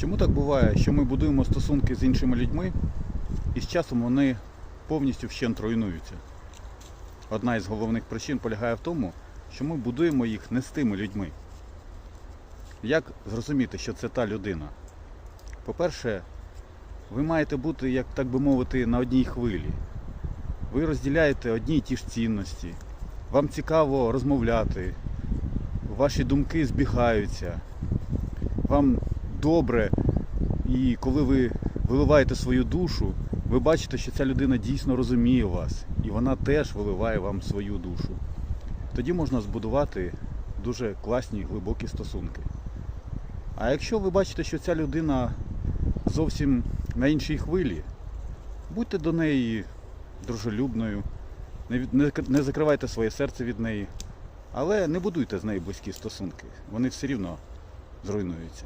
Чому так буває, що ми будуємо стосунки з іншими людьми і з часом вони повністю вщент руйнуються? Одна із головних причин полягає в тому, що ми будуємо їх не з тими людьми. Як зрозуміти, що це та людина? По-перше, ви маєте бути, як так би мовити, на одній хвилі. Ви розділяєте одні й ті ж цінності. Вам цікаво розмовляти, ваші думки збігаються. Вам добре, і коли ви виливаєте свою душу, ви бачите, що ця людина дійсно розуміє вас, і вона теж виливає вам свою душу. Тоді можна збудувати дуже класні глибокі стосунки. А якщо ви бачите, що ця людина зовсім на іншій хвилі, будьте до неї дружелюбною, не, закривайте своє серце від неї, але не будуйте з нею близькі стосунки. Вони все рівно зруйнуються.